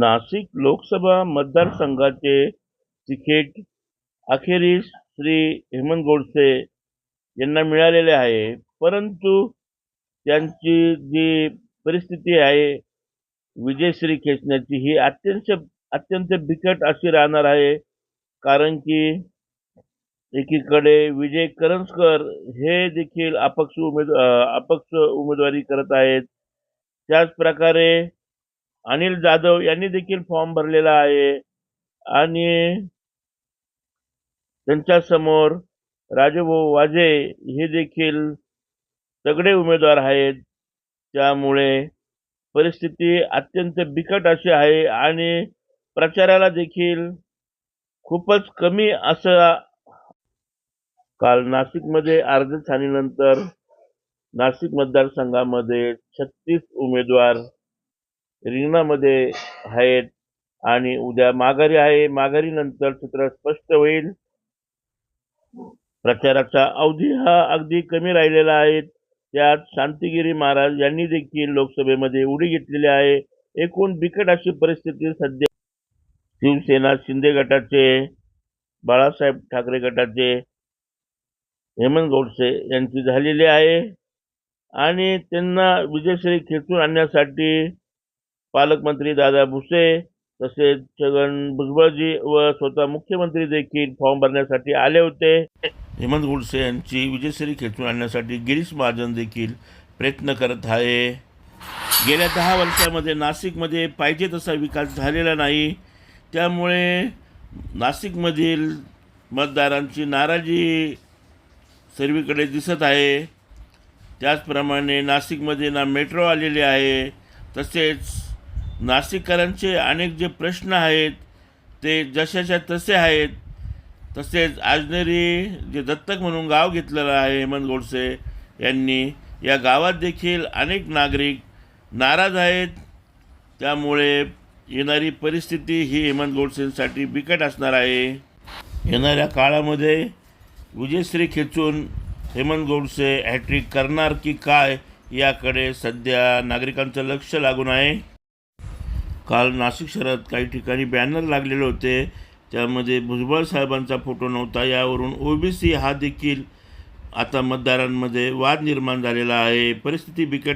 नाशिक लोकसभा मतदारसंघाचे तिकीट अखेरीस श्री हेमंत गोडसे यांना मिळालेले आहे. परंतु त्यांची जी परिस्थिती आहे विजयश्री खेचण्याची ही अत्यंत अत्यंत बिकट अशी राहणार आहे. कारण की एकीकडे विजय करंजकर हे देखील अपक्ष उमेद अपक्ष उमेदवारी करत आहेत. त्याच प्रकारे अनिल जाधव यांनी देखील फॉर्म भरलेला आहे. आणि त्यांच्यासमोर राजभाऊ वाजे हे देखील तगडे उमेदवार आहेत. त्यामुळे परिस्थिती अत्यंत बिकट अशी आहे आणि प्रचाराला देखील खूपच कमी असं काल नाशिकमध्ये अर्ज छानीनंतर नाशिक मतदारसंघामध्ये छत्तीस उमेदवार रिंगणामध्ये आहेत आणि उद्या माघारी आहे. माघारीनंतर चित्र स्पष्ट होईल. प्रचाराचा अवधी हा अगदी कमी राहिलेला आहे. त्यात शांतिगिरी महाराज यांनी देखील लोकसभेमध्ये उडी घेतलेली आहे. एकूण बिकट अशी परिस्थिती सध्या शिवसेना शिंदे गटाचे बाळासाहेब ठाकरे गटाचे हेमंत गोडसे यांची झालेली आहे. आणि त्यांना विजयश्री खेचून आणण्यासाठी पालकमंत्री दादा भुसे तसेच छगन भुजबळजी व स्वतः मुख्यमंत्री देखील फॉर्म भरण्यासाठी आले होते. हेमंत गोडसे यांची विजयश्री खेचून आणण्यासाठी गिरीश महाजन देखील प्रयत्न करत आहे. गेल्या दहा वर्षामध्ये नाशिकमध्ये पाहिजे तसा विकास झालेला नाही. त्यामुळे नाशिकमधील मतदारांची नाराजी सर्वीकडे दिसत आहे. त्याचप्रमाणे नाशिकमध्ये ना मेट्रो आलेली आहे तसेच नाशिककरांचे अनेक जे प्रश्न आहेत ते जशाच्या तसे आहेत. तसेच आजनेरी जे दत्तक म्हणून गाव घेतलेलं आहे हेमंत गोडसे यांनी या गावात देखील अनेक नागरिक नाराज आहेत. त्यामुळे येणारी परिस्थिती ही हेमंत गोडसेंसाठी बिकट असणार आहे. येणाऱ्या काळामध्ये विजयश्री खेचून हेमंत गोडसे हॅट्रिक करणार की काय याकडे सध्या नागरिकांचं लक्ष लागून आहे. काल नाशिक शहरात काही ठिकाणी बॅनर लागलेले होते. त्यामध्ये भुजबळ साहेबांचा फोटो नव्हता. यावरून ओबीसी हा देखील आता मतदारांमध्ये वाद निर्माण झालेला आहे. परिस्थिती बिकट